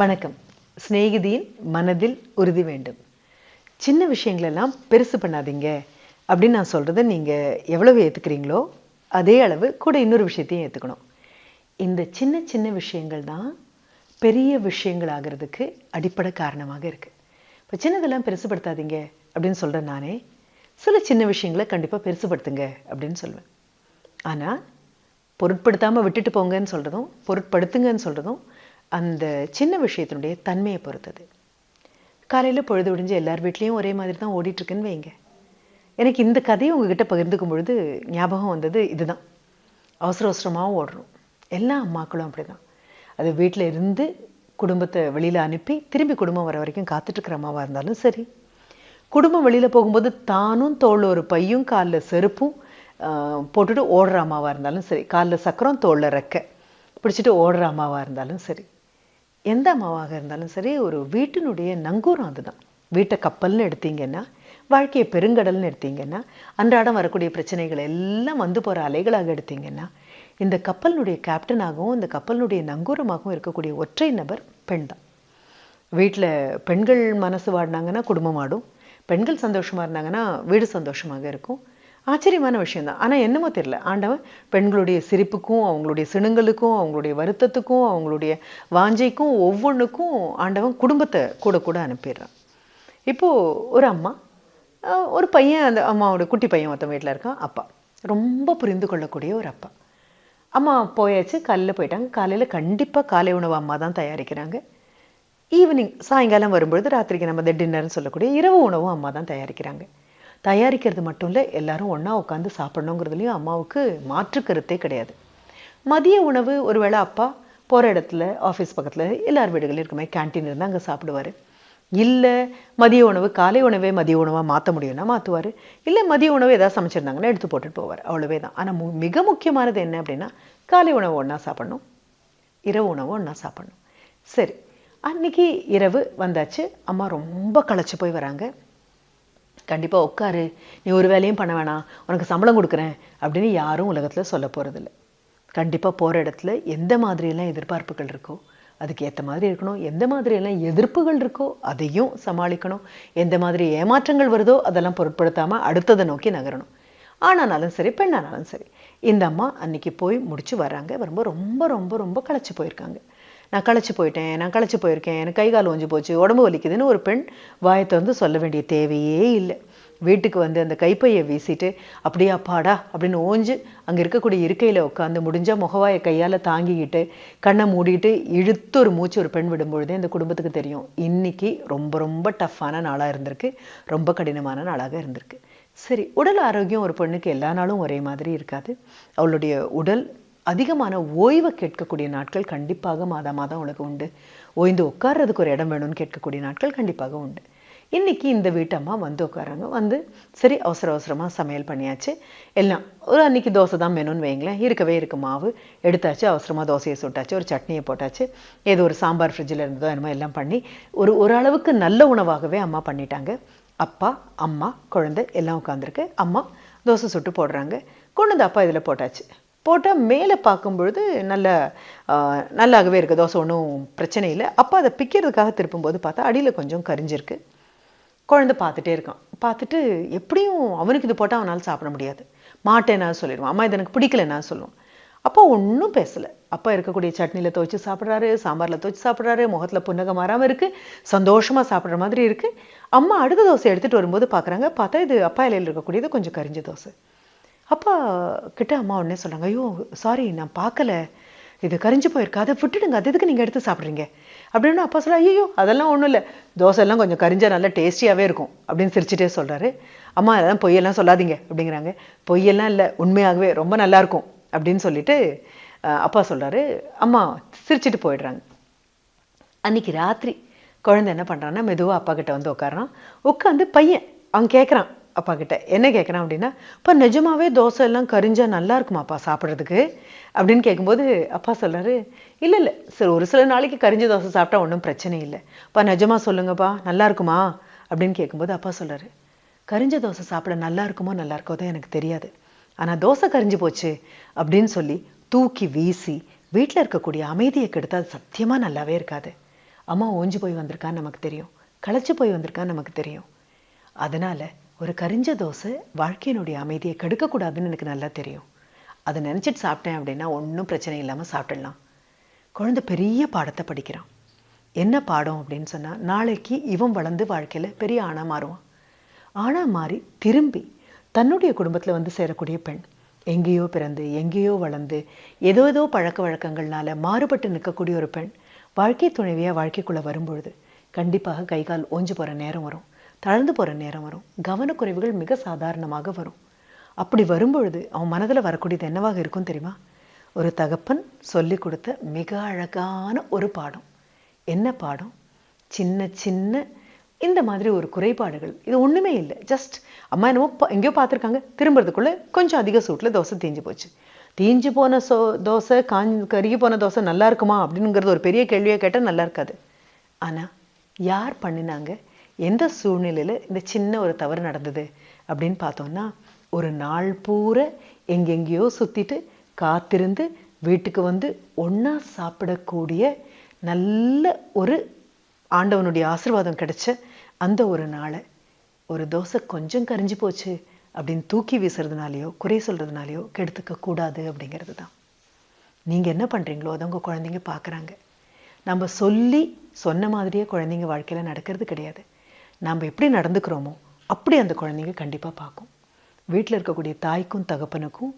வணக்கம். சிநேகிதியின் மனதில் உறுதி வேண்டும். சின்ன விஷயங்களெல்லாம் பெருசு பண்ணாதீங்க. அப்படின்னு நான் சொல்கிறத நீங்கள் எவ்வளவு ஏற்றுக்கிறீங்களோ அதே அளவு கூட இன்னொரு விஷயத்தையும் ஏற்றுக்கணும் இந்த சின்ன சின்ன விஷயங்கள் தான் பெரிய விஷயங்கள் ஆகிறதுக்கு அடிப்படை காரணமாக இருக்குது இப்போ சின்னதெல்லாம் பெருசுப்படுத்தாதீங்க அப்படின்னு சொல்கிறேன் நானே. சில சின்ன விஷயங்களை கண்டிப்பாக பெருசுப்படுத்துங்க அப்படின்னு சொல்லுவேன் ஆனால் பொருட்படுத்தாமல் விட்டுட்டு போங்கன்னு சொல்கிறதும் பொருட்படுத்துங்கன்னு சொல்கிறதும் அந்த சின்ன விஷயத்தினுடைய தன்மையை பொறுத்தது. காலையில் பொழுது விடிஞ்சு எல்லார் வீட்லேயும் ஒரே மாதிரி தான் ஓடிட்டுருக்குன்னு வைங்க. எனக்கு இந்த கதையை உங்ககிட்ட பகிர்ந்துக்கும் பொழுது ஞாபகம் வந்தது இதுதான். அவசர அவசரமாகவும் ஓடுறோம். எல்லா அம்மாக்களும் அப்படி தான் அது வீட்டில் இருந்து குடும்பத்தை வெளியில் அனுப்பி திரும்பி குடும்பம் வர வரைக்கும் காத்துட்ருக்குற அம்மாவாக இருந்தாலும் சரி. குடும்பம் வெளியில் போகும்போது தானும் தோளில் ஒரு பையும் காலில் செருப்பும் ஆஹ், போட்டுட்டு ஓடுற அம்மாவாக இருந்தாலும் சரி. காலில் சக்கரம் தோளில் ரெக்க. பிடிச்சிட்டு ஓடுற அம்மாவாக இருந்தாலும் சரி. எந்த அம்மாவாக இருந்தாலும் சரி ஒரு வீட்டினுடைய நங்கூரம் அதுதான். வீட்டை கப்பல்னு எடுத்தீங்கன்னா வாழ்க்கையை பெருங்கடல்னு எடுத்தீங்கன்னா அன்றாடம் வரக்கூடிய பிரச்சனைகள் எல்லாம் வந்து போகிற அலைகளாக எடுத்தீங்கன்னா இந்த கப்பலினுடைய கேப்டனாகவும் இந்த கப்பலினுடைய நங்கூரமாகவும் இருக்கக்கூடிய ஒற்றை நபர் பெண் தான். வீட்டில் பெண்கள் மனசு வாடினாங்கன்னா குடும்பம் ஆடும் பெண்கள் சந்தோஷமாக இருந்தாங்கன்னா வீடு சந்தோஷமாக இருக்கும். ஆச்சரியமான விஷயம்தான். ஆனால் என்னமோ தெரியல. ஆண்டவன் பெண்களுடைய சிரிப்புக்கும் அவங்களுடைய சிணுங்களுக்கும் அவங்களுடைய வருத்தத்துக்கும் அவங்களுடைய வாஞ்சைக்கும் ஒவ்வொன்றுக்கும் ஆண்டவன் குடும்பத்தை கூட கூட அனுப்பிடுறான். இப்போது ஒரு அம்மா அஹ், ஒரு பையன் அந்த அம்மாவோட குட்டி பையன் ஒருத்தன் வீட்டில் இருக்கான் அப்பா. ரொம்ப புரிந்து கொள்ளக்கூடிய ஒரு அப்பா. அம்மா போயாச்சு காலையில் போயிட்டாங்க. காலையில் கண்டிப்பாக காலை உணவு அம்மா தான் தயாரிக்கிறாங்க. ஈவினிங் சாயங்காலம் வரும்பொழுது ராத்திரிக்கு நம்ம இந்த டின்னர்னு சொல்லக்கூடிய இரவு உணவும் அம்மா தான் தயாரிக்கிறாங்க. தயாரிக்கிறது மட்டும் இல்லை எல்லாரும் ஒன்றா உட்காந்து சாப்பிடணுங்கிறதுலையும் அம்மாவுக்கு மாற்று கருத்தே கிடையாது. மதிய உணவு ஒருவேளை அப்பா போகிற இடத்துல ஆஃபீஸ் பக்கத்தில் எல்லார் வீடுகளிலும் இருக்குமே கேன்டீன் இருந்தால் அங்கே சாப்பிடுவார். இல்லை மதிய உணவு காலை உணவே மதிய உணவாக மாற்ற முடியும்னா மாற்றுவார் இல்லை மதிய உணவு எதாவது சமைச்சிருந்தாங்கன்னா எடுத்து போட்டுட்டு போவார். அவ்வளோவே தான். ஆனால் மிக முக்கியமானது என்ன அப்படின்னா காலை உணவு ஒன்றா சாப்பிடணும். இரவு உணவு ஒன்றா சாப்பிடணும். சரி அன்னைக்கு இரவு வந்தாச்சு. அம்மா ரொம்ப களைச்சி போய் வராங்க. கண்டிப்பாக உட்காரு. நீ ஒரு வேலையும் பண்ண வேணாம் உனக்கு சம்பளம் கொடுக்குறேன் அப்படின்னு யாரும் உலகத்தில் சொல்ல போகிறதில்ல கண்டிப்பாக போகிற இடத்துல எந்த மாதிரியெல்லாம் எதிர்பார்ப்புகள் இருக்கோ அதுக்கு ஏற்ற மாதிரி இருக்கணும். எந்த மாதிரியெல்லாம் எதிர்ப்புகள் இருக்கோ அதையும் சமாளிக்கணும். எந்த மாதிரி ஏமாற்றங்கள் வருதோ அதெல்லாம் பொருட்படுத்தாமல் அடுத்ததை நோக்கி நகரணும். ஆனானாலும் சரி பெண்ணானாலும் சரி. இந்த அம்மா அன்னைக்கு போய் முடிச்சு வர்றாங்க. வரும்போது ரொம்ப ரொம்ப ரொம்ப களைச்சு போயிருக்காங்க. நான் களைச்சி போயிட்டேன் நான் களைச்சி போயிருக்கேன் எனக்கு கை கால் ஒஞ்சி போச்சு உடம்பு வலிக்குதுன்னு ஒரு பெண் வாயத்தை வந்து சொல்ல வேண்டிய தேவையே இல்லை. வீட்டுக்கு வந்து அந்த கைப்பையை வீசிட்டு அப்படியே அப்பாடா அப்படின்னு ஓஞ்சு அங்கே இருக்கக்கூடிய இருக்கையில் உட்காந்து முடிஞ்சால் முகவாயை கையால் தாங்கிக்கிட்டு கண்ணை மூடிட்டு இழுத்து ஒரு மூச்சு ஒரு பெண் விடும்பொழுதே இந்த குடும்பத்துக்கு தெரியும். இன்னைக்கு ரொம்ப ரொம்ப டஃப்பான நாளாக இருந்திருக்கு ரொம்ப கடினமான நாளாக இருந்திருக்கு. சரி உடல் ஆரோக்கியம் ஒரு பெண்ணுக்கு எல்லா நாளும் ஒரே மாதிரி இருக்காது. அவளுடைய உடல் அதிகமான ஓய்வை கேட்கக்கூடிய நாட்கள் கண்டிப்பாக மாதா மாதம் உனக்கு உண்டு. ஓய்ந்து உட்கார்றதுக்கு ஒரு இடம் வேணும்னு கேட்கக்கூடிய நாட்கள் கண்டிப்பாக உண்டு. இன்னைக்கு இந்த வீட்டம்மா வந்து உட்காராங்க. வந்து சரி அவசர அவசரமாக சமையல் பண்ணியாச்சு. எல்லாம் ஒரு அன்னைக்கு தோசை தான் வேணும்னு வைங்களேன். இருக்கவே இருக்கு மாவு. எடுத்தாச்சு அவசரமாக தோசையை சுட்டாச்சு ஒரு சட்னியை போட்டாச்சு. ஏதோ ஒரு சாம்பார் ஃப்ரிட்ஜில் இருந்ததோ என்னமோ எல்லாம் பண்ணி ஒரு ஓரளவுக்கு நல்ல உணவாகவே அம்மா பண்ணிட்டாங்க. அப்பா அம்மா குழந்தை எல்லாம் உட்காந்துருக்கு அம்மா தோசை சுட்டு போடுறாங்க. கொண்டு வந்து அப்பா இதில் போட்டாச்சு. போட்டால் மேலே பார்க்கும் பொழுது நல்ல ஆஹ், நல்லாகவே இருக்குது தோசை ஒன்றும் பிரச்சனை இல்லை. அப்பா அதை பிக்கிறதுக்காக திருப்பும்போது பார்த்தா அடியில் கொஞ்சம் கரிஞ்சிருக்கு. குழந்தை பார்த்துட்டே இருக்கான். பார்த்துட்டு எப்படியும் அவனுக்கு இது போட்டால் அவனால் சாப்பிட முடியாது. மாட்டேன்னா சொல்லிடுவான். அம்மா இது எனக்கு பிடிக்கலன்னா சொல்லுவான். அப்பா ஒன்றும் பேசலை. அப்பா இருக்கக்கூடிய சட்னியில் துவைச்சு சாப்பிட்றாரு சாம்பாரில் துவைச்சு சாப்பிட்றாரு முகத்தில் புன்னகம் மாறாமல் இருக்குது சந்தோஷமாக சாப்பிட்ற மாதிரி இருக்குது அம்மா அடுத்த தோசை எடுத்துகிட்டு வரும்போது பார்க்குறாங்க. பார்த்தா இது அப்பா இலையில் இருக்கக்கூடியது கொஞ்சம் கரிஞ்ச தோசை. அப்பா கிட்ட அம்மா உடனே சொன்னாங்க ஐயோ சாரி நான் பார்க்கல. இது கரிஞ்சு போயிருக்கா. அதை விட்டுடுங்க. அது எதுக்கு நீங்கள் எடுத்து சாப்பிட்றீங்க? அப்படின்னு அப்பா சொல்ல ஐயோ அதெல்லாம் ஒன்றும் இல்லை. தோசைலாம் கொஞ்சம் கரிஞ்சா நல்லா டேஸ்டியாகவே இருக்கும் அப்படின்னு சிரிச்சிட்டே சொல்கிறாரு அம்மா அதெல்லாம் பொய்யெல்லாம் சொல்லாதீங்க அப்படிங்கிறாங்க. பொய்யெல்லாம் இல்லை. உண்மையாகவே ரொம்ப நல்லாயிருக்கும் அப்படின்னு சொல்லிட்டு அப்பா சொல்கிறாரு அம்மா சிரிச்சிட்டு போயிடுறாங்க. அன்னைக்கு ராத்திரி குழந்தை என்ன பண்ணுறான்னா மெதுவாக அப்பா கிட்ட வந்து உட்காரான் உட்காந்து பையன் அவன் கேட்குறான் அப்பா கிட்ட. என்ன கேட்குறான் அப்படின்னா அப்பா நிஜமாவே தோசை எல்லாம் கரிஞ்சா நல்லா இருக்குமாப்பா சாப்பிட்றதுக்கு? அப்படின்னு கேட்கும்போது அப்பா சொல்றாரு இல்லை இல்லை. சரி ஒரு சில நாளைக்கு கரிஞ்ச தோசை சாப்பிட்டா ஒன்றும் பிரச்சனை இல்லை. அப்பா நிஜமா சொல்லுங்கப்பா. நல்லா இருக்குமா? அப்படின்னு கேட்கும்போது அப்பா சொல்றாரு கரிஞ்ச தோசை சாப்பிட நல்லா இருக்குமோ நல்லா இருக்கோ தான் எனக்கு தெரியாது. ஆனால் தோசை கரிஞ்சு போச்சு. அப்படின்னு சொல்லி தூக்கி வீசி வீட்டில் இருக்கக்கூடிய அமைதியை கெடுத்தால் அது சத்தியமாக நல்லாவே இருக்காது. அம்மா ஓஞ்சு போய் வந்திருக்கான்னு நமக்கு தெரியும். களைச்சி போய் வந்திருக்கான்னு நமக்கு தெரியும். அதனால ஒரு கரிஞ்ச தோசை வாழ்க்கையினுடைய அமைதியை கெடுக்கக்கூடாதுன்னு எனக்கு நல்லா தெரியும். அதை நினச்சிட்டு சாப்பிட்டேன் அப்படின்னா ஒன்றும் பிரச்சனை இல்லாமல் சாப்பிடலாம். குழந்தை பெரிய பாடத்தை படிக்கிறான். என்ன பாடம் அப்படின்னு சொன்னால் நாளைக்கு இவன் வளர்ந்து வாழ்க்கையில் பெரிய ஆணாக மாறுவான். ஆணா மாறி திரும்பி தன்னுடைய குடும்பத்தில் வந்து சேரக்கூடிய பெண் எங்கேயோ பிறந்து எங்கேயோ வளர்ந்து ஏதோ ஏதோ பழக்க வழக்கங்கள்னால மாறுபட்டு நிற்கக்கூடிய ஒரு பெண் வாழ்க்கை துணைவியாக வாழ்க்கைக்குள்ளே வரும்பொழுது கண்டிப்பாக கை கால் ஓஞ்சு போகிற நேரம் வரும். தளர்ந்து போகிற நேரம் வரும். கவனக்குறைவுகள் மிக சாதாரணமாக வரும். அப்படி வரும்பொழுது அவன் மனதில் வரக்கூடியது என்னவாக இருக்கும் தெரியுமா? ஒரு தகப்பன் சொல்லி கொடுத்த மிக அழகான ஒரு பாடம். என்ன பாடம்? சின்ன சின்ன இந்த மாதிரி ஒரு குறைபாடுகள். இது ஒன்றுமே இல்லை. ஜஸ்ட் அம்மா என்னமோ எங்கேயோ பார்த்துருக்காங்க. திரும்புறதுக்குள்ளே கொஞ்சம் அதிக சூட்டில் தோசை தீஞ்சு போச்சு. தீஞ்சு போன சோ தோசை காஞ்சி கருகி போன தோசை நல்லா இருக்குமா? அப்படிங்கிறது ஒரு பெரிய கேள்வியாக கேட்டால் நல்லா இருக்காது. ஆனால் யார் பண்ணினாங்க? எந்த சூழ்நிலையில் இந்த சின்ன ஒரு தவறு நடந்தது அப்படின்னு பார்த்தோம்னா ஒரு நாள் பூரா எங்கெங்கேயோ சுற்றிட்டு காத்திருந்து வீட்டுக்கு வந்து ஒன்றா சாப்பிடக்கூடிய நல்ல ஒரு ஆண்டவனுடைய ஆசீர்வாதம் கிடைச்ச அந்த ஒரு நாளை ஒரு தோசை கொஞ்சம் கரிஞ்சு போச்சு அப்படின்னு தூக்கி வீசுறதுனாலையோ குறை சொல்கிறதுனாலையோ கெடுத்துக்க கூடாது அப்படிங்கிறது தான். நீங்கள் என்ன பண்ணுறீங்களோ அதை உங்கள் குழந்தைங்க பார்க்குறாங்க நம்ம சொல்லி சொன்ன மாதிரியே குழந்தைங்க வாழ்க்கையில் நடக்கிறது கிடையாது. நாம் எப்படி நடந்துக்கிறோமோ அப்படி அந்த குழந்தைங்க கண்டிப்பாக பார்க்கும். வீட்டில் இருக்கக்கூடிய தாய்க்கும் தகப்பனுக்கும்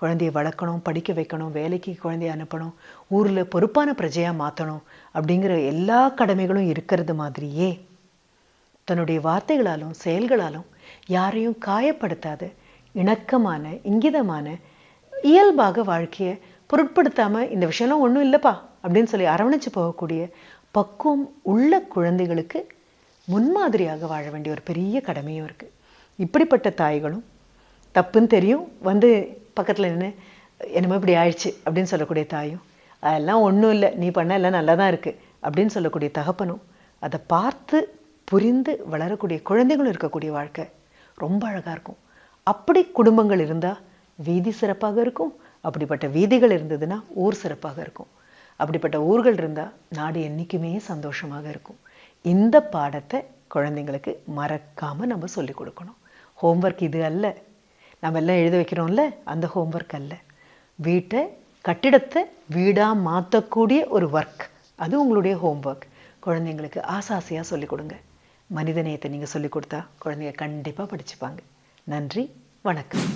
குழந்தைய வளர்க்கணும் படிக்க வைக்கணும் வேலைக்கு குழந்தைய அனுப்பணும் ஊரில் பொறுப்பான பிரஜையாக மாற்றணும் அப்படிங்கிற எல்லா கடமைகளும் இருக்கிறது மாதிரியே தன்னுடைய வார்த்தைகளாலும் செயல்களாலும் யாரையும் காயப்படுத்தாத இணக்கமான இங்கிதமான இயல்பாக வாழ்க்கையை பொருட்படுத்தாம இந்த விஷயம்லாம் ஒன்றும் இல்லைப்பா அப்படின்னு சொல்லி அரவணைச்சு போகக்கூடிய பக்குவம் உள்ள குழந்தைகளுக்கு முன்மாதிரியாக வாழ வேண்டிய ஒரு பெரிய கடமையும் இருக்கு. இப்படிப்பட்ட தாய்களும் தப்புன்னு தெரியும் வந்து பக்கத்தில் நின்று என்னமோ இப்படி ஆயிடுச்சு அப்படின்னு சொல்லக்கூடிய தாயும் அதெல்லாம் ஒன்றும் இல்லை நீ பண்ண எல்லாம் நல்லா தான் இருக்குது அப்படின்னு சொல்லக்கூடிய தகப்பனும் அதை பார்த்து புரிந்து வளரக்கூடிய குழந்தைகளும் இருக்கக்கூடிய வாழ்க்கை ரொம்ப அழகாக இருக்கும். அப்படி குடும்பங்கள் இருந்தால் வீதி சிறப்பாக இருக்கும். அப்படிப்பட்ட வீதிகள் இருந்ததுன்னா ஊர் சிறப்பாக இருக்கும். அப்படிப்பட்ட ஊர்கள் இருந்தால் நாடு என்றைக்குமே சந்தோஷமாக இருக்கும். இந்த பாடத்தை குழந்தைங்களுக்கு மறக்காமல் நம்ம சொல்லிக் கொடுக்கணும். ஹோம்ஒர்க் இது அல்ல. நம்ம எல்லாம் எழுத வைக்கிறோம்ல அந்த ஹோம்ஒர்க் அல்ல. வீட்டை கட்டிடத்தை வீடாக மாற்றக்கூடிய ஒரு ஒர்க் அது உங்களுடைய ஹோம்ஒர்க் குழந்தைங்களுக்கு ஆசாசையாக சொல்லிக் கொடுங்க. மனிதநேயத்தை நீங்கள் சொல்லிக் கொடுத்தா குழந்தைங்க கண்டிப்பாக படிச்சுப்பாங்க. நன்றி வணக்கம்.